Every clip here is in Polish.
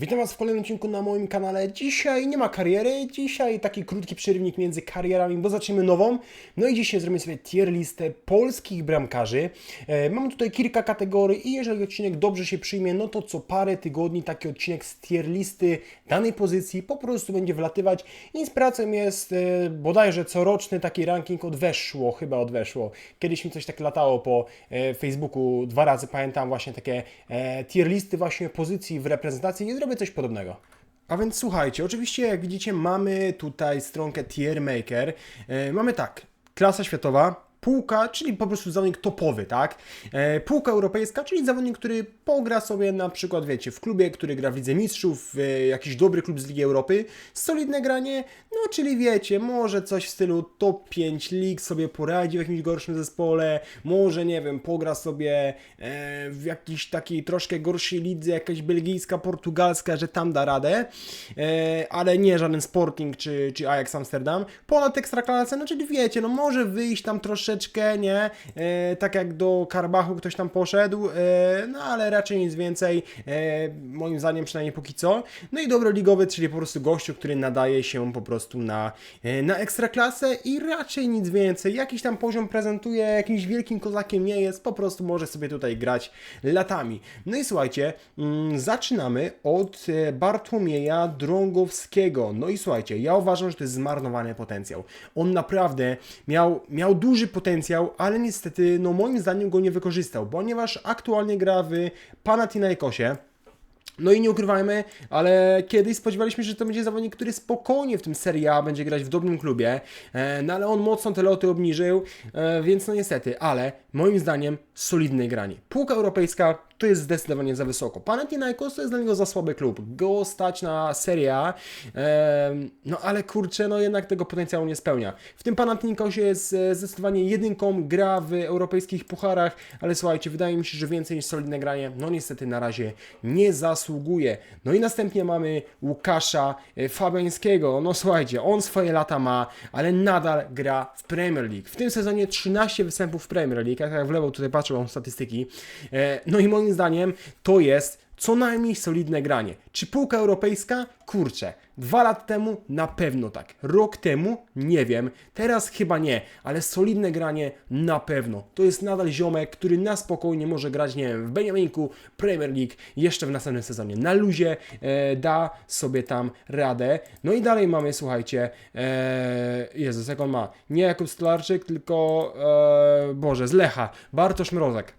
Witam Was w kolejnym odcinku na moim kanale. Dzisiaj nie ma kariery, dzisiaj taki krótki przerywnik między karierami, bo zaczniemy nową. No i dzisiaj zrobimy sobie tier listę polskich bramkarzy. E, mamy tutaj kilka kategorii i jeżeli odcinek dobrze się przyjmie, no to co parę tygodni taki odcinek z tier listy danej pozycji po prostu będzie wlatywać. Inspiracją jest e, bodajże coroczny taki ranking od Weszło, chyba od Weszło. Kiedyś mi coś tak latało po e, Facebooku, dwa razy pamiętam właśnie takie e, tier listy właśnie pozycji w reprezentacji i zrobię coś podobnego. A więc słuchajcie, oczywiście jak widzicie mamy tutaj stronkę Tier Maker. E, mamy tak, klasa światowa, półka, czyli po prostu zawodnik topowy, tak? E, półka europejska, czyli zawodnik, który pogra sobie na przykład, wiecie, w klubie, który gra w Lidze Mistrzów, w jakiś dobry klub z Ligi Europy, solidne granie, no czyli wiecie, może coś w stylu top 5 lig sobie poradzi w jakimś gorszym zespole, może, nie wiem, pogra sobie e, w jakiejś takiej troszkę gorszej lidze, jakaś belgijska, portugalska, że tam da radę, e, ale nie żaden Sporting czy, czy Ajax Amsterdam. Ponad Ekstraklasę, no czyli wiecie, no może wyjść tam troszeczkę, nie, e, tak jak do Karbachu ktoś tam poszedł, e, no ale raczej nic więcej, e, moim zdaniem przynajmniej póki co. No i dobroligowy, czyli po prostu gościu, który nadaje się po prostu na, e, na ekstraklasę i raczej nic więcej. Jakiś tam poziom prezentuje, jakimś wielkim kozakiem nie jest, po prostu może sobie tutaj grać latami. No i słuchajcie, mm, zaczynamy od e, Bartłomieja Drągowskiego. No i słuchajcie, ja uważam, że to jest zmarnowany potencjał. On naprawdę miał, miał duży potencjał, ale niestety, no moim zdaniem go nie wykorzystał, ponieważ aktualnie gra w Panathinaikosie. No i nie ukrywajmy, ale kiedyś spodziewaliśmy się, że to będzie zawodnik, który spokojnie w tym Serie A będzie grać w dobrym klubie, e, no ale on mocno te loty obniżył, e, więc no niestety, ale moim zdaniem solidne granie. Półka europejska to jest zdecydowanie za wysoko. Panathinaikos to jest dla niego za słaby klub. Go stać na Serie A, e, no ale kurczę, no jednak tego potencjału nie spełnia. W tym Panathinaikosie jest zdecydowanie jedynką, gra w europejskich pucharach, ale słuchajcie, wydaje mi się, że więcej niż solidne granie, no niestety na razie nie zasługuje. No i następnie mamy Łukasza e, Fabiańskiego. No słuchajcie, on swoje lata ma, ale nadal gra w Premier League. W tym sezonie 13 występów w Premier League, jak w lewo tutaj patrzę, mam statystyki. E, No i moim zdaniem to jest co najmniej solidne granie. Czy półka europejska? Kurczę. Dwa lata temu na pewno tak. Rok temu nie wiem. Teraz chyba nie, ale solidne granie na pewno. To jest nadal ziomek, który na spokojnie może grać, nie wiem, w Benjaminku, Premier League, jeszcze w następnym sezonie. Na luzie e, da sobie tam radę. No i dalej mamy, słuchajcie, e, Jezus, jak on ma? Nie Jakub Stolarczyk, tylko, e, Boże, z Lecha. Bartosz Mrozek.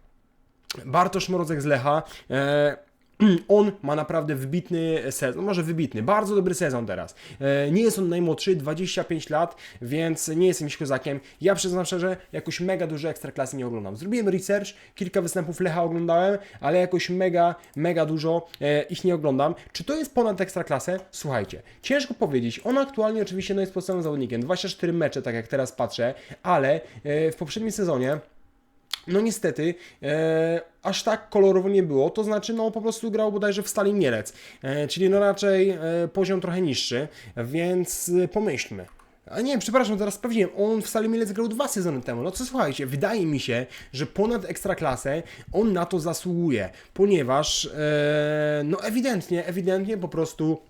Bartosz Mrozek z Lecha. E, on ma naprawdę wybitny sezon, może wybitny, bardzo dobry sezon teraz. E, Nie jest on najmłodszy, 25 lat, więc nie jest jakimś kozakiem. Ja przyznam szczerze, jakoś mega dużo ekstraklasy nie oglądam. Zrobiłem research, kilka występów Lecha oglądałem, ale jakoś mega, mega dużo e, ich nie oglądam. Czy to jest ponad ekstraklasę? Słuchajcie, ciężko powiedzieć. On aktualnie oczywiście no, jest podstawowym zawodnikiem, 24 mecze, tak jak teraz patrzę, ale e, w poprzednim sezonie no niestety, e, aż tak kolorowo nie było, to znaczy no po prostu grał bodajże w Stali Mielec, e, czyli no raczej e, poziom trochę niższy, więc e, pomyślmy. A nie, przepraszam, teraz sprawdziłem, on w Stali Mielec grał dwa sezony temu. No co słuchajcie, wydaje mi się, że ponad ekstraklasę on na to zasługuje, ponieważ e, no ewidentnie, ewidentnie po prostu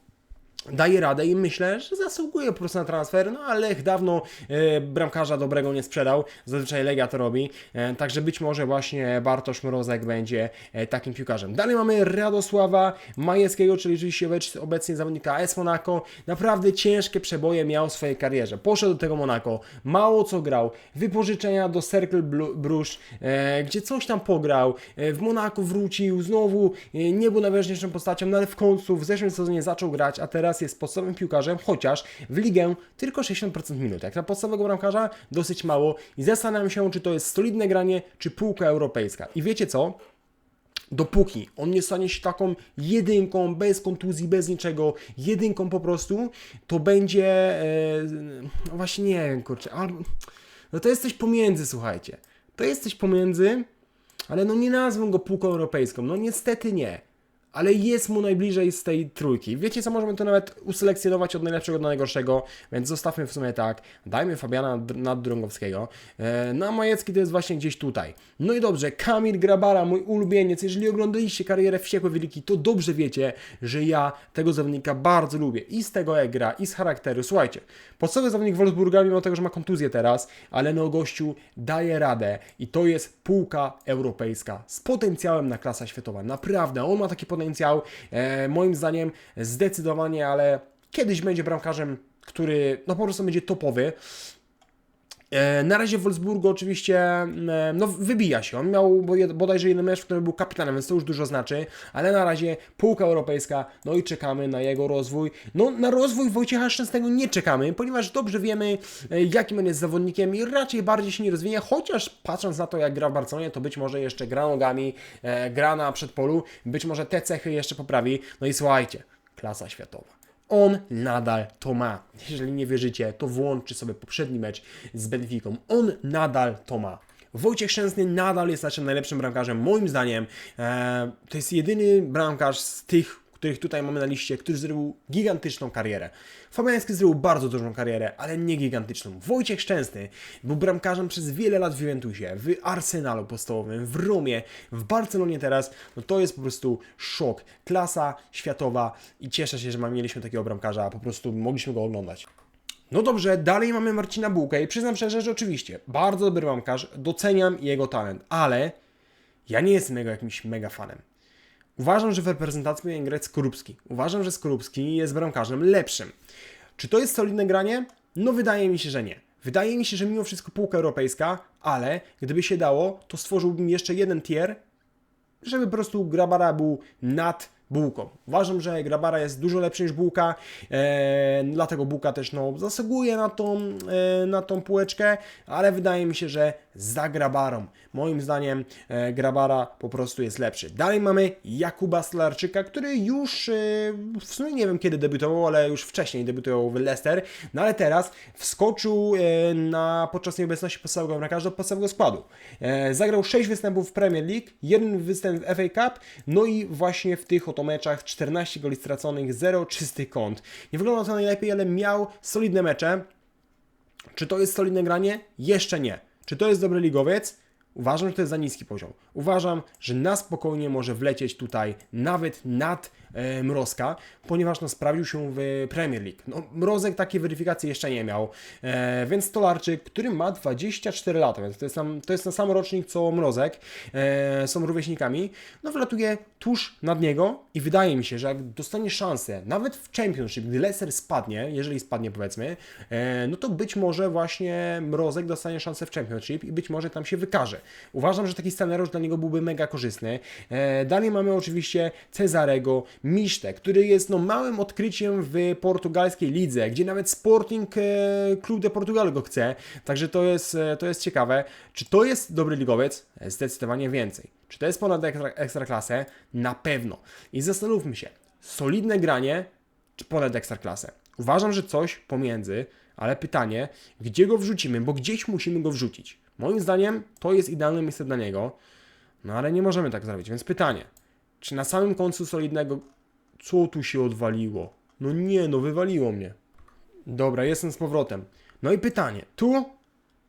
daje radę i myślę, że zasługuje po prostu na transfer, no ale dawno e, bramkarza dobrego nie sprzedał, zazwyczaj Legia to robi, e, także być może właśnie Bartosz Mrozek będzie e, takim piłkarzem. Dalej mamy Radosława Majewskiego, czyli oczywiście obecnie- zawodnika AS Monaco, naprawdę ciężkie przeboje miał w swojej karierze, poszedł do tego Monaco, mało co grał, wypożyczenia do Cercle Bruges, e, gdzie coś tam pograł, e, w Monaco wrócił, znowu. E, nie był najważniejszą postacią, no ale w końcu w zeszłym sezonie zaczął grać, a teraz jest podstawowym piłkarzem, chociaż w ligę tylko 60% minut. Jak na podstawowego bramkarza dosyć mało i zastanawiam się, czy to jest solidne granie, czy półka europejska. I wiecie co? Dopóki on nie stanie się taką jedynką, bez kontuzji, bez niczego, jedynką po prostu, to będzie. E, no właśnie nie wiem, kurczę. Albo, no to jest coś pomiędzy, słuchajcie. To jest coś pomiędzy, ale no nie nazwę go półką europejską. No niestety nie. Ale jest mu najbliżej z tej trójki. Wiecie co, możemy to nawet uselekcjonować od najlepszego do najgorszego, więc zostawmy w sumie tak, dajmy Fabiana Dr- Naddrągowskiego, e, no a Majecki to jest właśnie gdzieś tutaj. No i dobrze, Kamil Grabara, mój ulubieniec, jeżeli oglądaliście karierę Wściekłe Wilki, to dobrze wiecie, że ja tego zawodnika bardzo lubię i z tego jak gra, i z charakteru. Słuchajcie, podstawowy zawodnik Wolfsburga, mimo tego, że ma kontuzję teraz, ale no gościu daje radę i to jest półka europejska z potencjałem na klasa światowa. Naprawdę, on ma taki potencjał, e, moim zdaniem zdecydowanie, ale kiedyś będzie bramkarzem, który no po prostu będzie topowy. E, Na razie Wolfsburgu oczywiście e, no, wybija się. On miał bo- bodajże jeden mecz, w którym był kapitanem, więc to już dużo znaczy, ale na razie półka europejska, no i czekamy na jego rozwój. No na rozwój Wojciecha Szczęsnego nie czekamy, ponieważ dobrze wiemy, e, jakim on jest zawodnikiem i raczej bardziej się nie rozwinie, chociaż patrząc na to, jak gra w Barcelonie, to być może jeszcze gra nogami, gra na przedpolu, być może te cechy jeszcze poprawi. No i słuchajcie, klasa światowa. On nadal to ma. Jeżeli nie wierzycie, to włączcie sobie poprzedni mecz z Benficą. On nadal to ma. Wojciech Szczęsny nadal jest naszym najlepszym bramkarzem. Moim zdaniem e, to jest jedyny bramkarz z tych, których tutaj mamy na liście, który zrobił gigantyczną karierę. Fabiański zrobił bardzo dużą karierę, ale nie gigantyczną. Wojciech Szczęsny był bramkarzem przez wiele lat w Juventusie, w Arsenalu podstawowym, w Romie, w Barcelonie teraz. No to jest po prostu szok. Klasa światowa i cieszę się, że mieliśmy takiego bramkarza, po prostu mogliśmy go oglądać. No dobrze, dalej mamy Marcina Bułkę i przyznam szczerze, że oczywiście bardzo dobry bramkarz, doceniam jego talent, ale ja nie jestem jego jakimś mega fanem. Uważam, że w reprezentacji powinien grać Skorupski. Uważam, że Skorupski jest bramkarzem lepszym. Czy to jest solidne granie? No wydaje mi się, że nie. Wydaje mi się, że mimo wszystko półka europejska, ale gdyby się dało, to stworzyłbym jeszcze jeden tier, żeby po prostu Grabara był nad Bułką. Uważam, że Grabara jest dużo lepszy niż Bułka, e, dlatego Bułka też no, zasługuje na tą, e, na tą półeczkę, ale wydaje mi się, że za Grabarą. Moim zdaniem e, Grabara po prostu jest lepszy. Dalej mamy Jakuba Stolarczyka, który już e, w sumie nie wiem kiedy debiutował, ale już wcześniej debiutował w Leicester, no ale teraz wskoczył e, na, podczas nieobecności podstawowego bramkarza do podstawowego składu. E, zagrał 6 występów w Premier League, jeden występ w FA Cup, no i właśnie w tych oto meczach 14 goli straconych, 0 czystych kąt. Nie wyglądał to najlepiej, ale miał solidne mecze. Czy to jest solidne granie? Jeszcze nie. Czy to jest dobry ligowiec? Uważam, że to jest za niski poziom. Uważam, że na spokojnie może wlecieć tutaj nawet nad Mrozka, ponieważ no, sprawdził się w Premier League. No, Mrozek takiej weryfikacji jeszcze nie miał, e, więc Stolarczyk, który ma 24 lata, więc to jest, tam, to jest ten sam rocznik co Mrozek, e, są rówieśnikami, no wlatuje tuż nad niego i wydaje mi się, że jak dostanie szansę, nawet w Championship, gdy Leicester spadnie, jeżeli spadnie powiedzmy, e, no to być może właśnie Mrozek dostanie szansę w Championship i być może tam się wykaże. Uważam, że taki scenariusz dla niego byłby mega korzystny. E, dalej mamy oczywiście Cezarego Miszte, który jest no, małym odkryciem w portugalskiej lidze, gdzie nawet Sporting e, Club de Portugal go chce, także to jest, e, to jest ciekawe. Czy to jest dobry ligowiec? Zdecydowanie więcej. Czy to jest ponad ekstra, ekstraklasę? Na pewno. I zastanówmy się, solidne granie czy ponad ekstraklasę? Uważam, że coś pomiędzy, ale pytanie, gdzie go wrzucimy, bo gdzieś musimy go wrzucić. Moim zdaniem to jest idealne miejsce dla niego, no ale nie możemy tak zrobić, więc pytanie, czy na samym końcu solidnego, co tu się odwaliło? No nie, no wywaliło mnie. Dobra, jestem z powrotem. No i pytanie, tu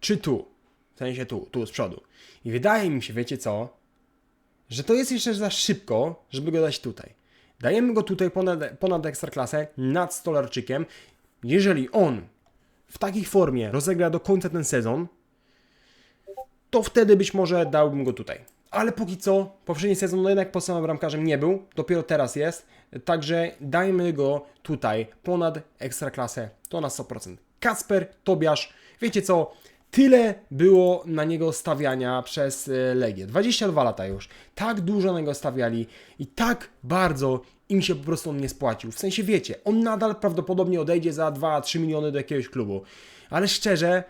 czy tu? W sensie tu, tu z przodu. I wydaje mi się, wiecie co, że to jest jeszcze za szybko, żeby go dać tutaj. Dajemy go tutaj ponad, ponad ekstraklasę, nad Stolarczykiem. Jeżeli on w takiej formie rozegra do końca ten sezon, to wtedy być może dałbym go tutaj. Ale póki co, poprzedni sezon no jednak podstawowym bramkarzem nie był, dopiero teraz jest, także dajmy go tutaj ponad ekstraklasę, to na 100%. Kasper, Tobiasz, wiecie co, tyle było na niego stawiania przez e, Legię, 22 lata już, tak dużo na niego stawiali i tak bardzo im się po prostu on nie spłacił. W sensie wiecie, on nadal prawdopodobnie odejdzie za 2-3 miliony do jakiegoś klubu, ale szczerze,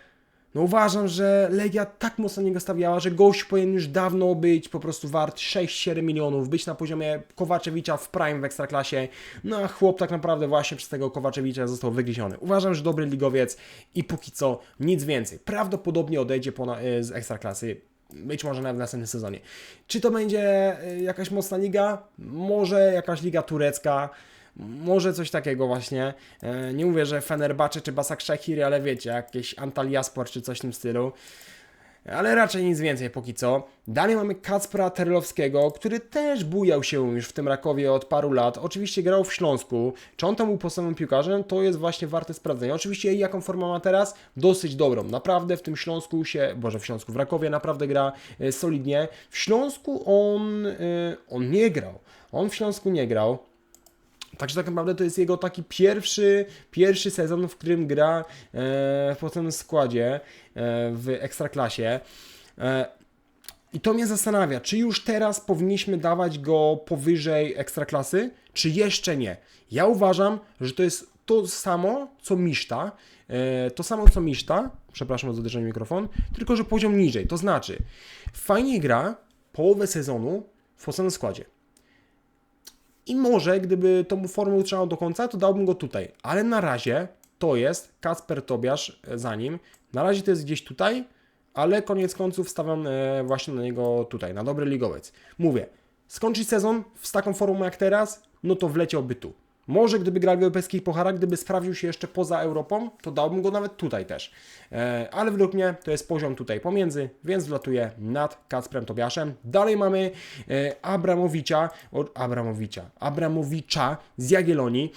no uważam, że Legia tak mocno niego stawiała, że gość powinien już dawno być po prostu wart 6-7 milionów, być na poziomie Kowaczewicza w prime w Ekstraklasie, no a chłop tak naprawdę właśnie przez tego Kowaczewicza został wygryziony. Uważam, że dobry ligowiec i póki co nic więcej. Prawdopodobnie odejdzie e, z Ekstraklasy być może nawet w następnym sezonie. Czy to będzie y, jakaś mocna liga? Może jakaś liga turecka? Może coś takiego właśnie. E, Nie mówię, że Fenerbahce czy Basak Shahiri, ale wiecie, jakieś Antalyaspor czy coś w tym stylu. Ale raczej nic więcej póki co. Dalej mamy Kacpra Terlowskiego, który też bujał się już w tym Rakowie od paru lat. Oczywiście grał w Śląsku. Czy on tam był podstawowym piłkarzem? To jest właśnie warte sprawdzenia. Oczywiście jaką formę ma teraz? Dosyć dobrą. Naprawdę w tym Śląsku się, boże w Śląsku, w Rakowie naprawdę gra e, solidnie. W Śląsku on, e, on nie grał. On w Śląsku nie grał. Także tak naprawdę to jest jego taki pierwszy, pierwszy sezon, w którym gra e, w podstawowym składzie e, w Ekstraklasie. E, I to mnie zastanawia, czy już teraz powinniśmy dawać go powyżej Ekstraklasy, czy jeszcze nie. Ja uważam, że to jest to samo, co Miszta, to samo, co Miszta, przepraszam za uderzenie mikrofon, tylko, że poziom niżej. To znaczy, fajnie gra połowę sezonu w podstawowym składzie. I może, gdyby tą formę utrzymał do końca, to dałbym go tutaj. Ale na razie to jest Kasper Tobiasz e, za nim. Na razie to jest gdzieś tutaj, ale koniec końców stawiam e, właśnie na niego tutaj, na dobry ligowiec. Mówię, skończyć sezon z taką formą jak teraz, no to wleciałby tu. Może gdyby grał w europejskich pucharach, gdyby sprawdził się jeszcze poza Europą, to dałbym go nawet tutaj też. E, ale według mnie to jest poziom tutaj pomiędzy, więc wlatuje nad Kacprem Tobiaszem. Dalej mamy e, Abramowicza, Abramowicza, Abramowicza z Jagiellonii.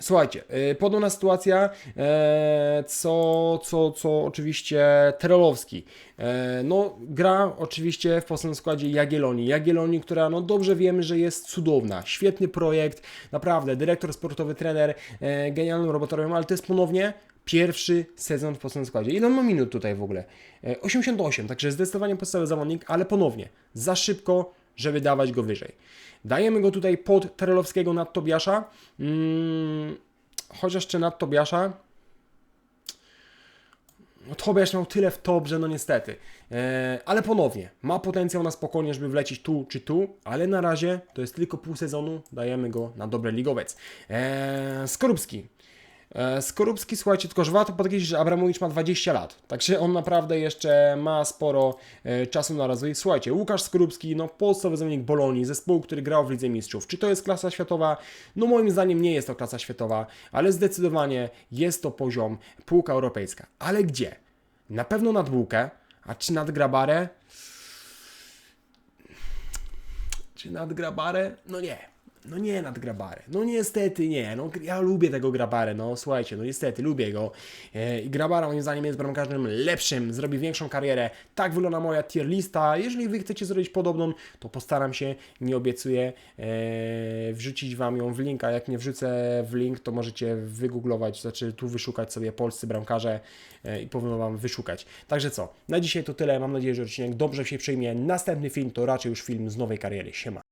Słuchajcie, yy, podobna sytuacja, e, co, co, co oczywiście Terolowski. E, no, gra oczywiście w poslednim składzie Jagiellonii. Jagiellonii, która no dobrze wiemy, że jest cudowna. Świetny projekt, naprawdę, dyrektor sportowy, trener, e, genialną robotę robią, ale to jest ponownie pierwszy sezon w poslednim składzie. Ile on ma minut tutaj w ogóle? E, 88, także zdecydowanie podstawowy zawodnik, ale ponownie, za szybko, żeby dawać go wyżej. Dajemy go tutaj pod Terelowskiego nad Tobiasza. Mm, chociaż czy nad Tobiasza. No Tobiasz miał tyle w top, że no niestety. E, ale ponownie, ma potencjał na spokojnie, żeby wlecieć tu czy tu, ale na razie to jest tylko pół sezonu, dajemy go na dobry ligowiec. E, Skorupski. E, Skorupski, słuchajcie, tylko że warto podkreślić, że Abramowicz ma 20 lat, także on naprawdę jeszcze ma sporo e, czasu na rozwój. Słuchajcie, Łukasz Skorupski, no podstawowy zawodnik Bolonii, zespołu, który grał w Lidze Mistrzów. Czy to jest klasa światowa? No moim zdaniem nie jest to klasa światowa, ale zdecydowanie jest to poziom półka europejska. Ale gdzie? Na pewno nad Bułkę, a czy nad Grabarę? Czy nad Grabarę? No nie. No nie nad Grabarę. No niestety nie. No ja lubię tego Grabarę. No słuchajcie, no niestety lubię go. E, I Grabara moim zdaniem jest bramkarzem lepszym, zrobi większą karierę. Tak wygląda moja tier lista. Jeżeli wy chcecie zrobić podobną, to postaram się, nie obiecuję, e, wrzucić wam ją w link, a jak nie wrzucę w link, to możecie wygooglować, znaczy tu wyszukać sobie polscy bramkarze e, i powinno wam wyszukać. Także co, na dzisiaj to tyle. Mam nadzieję, że odcinek dobrze się przyjmie. Następny film to raczej już film z nowej kariery. Siema.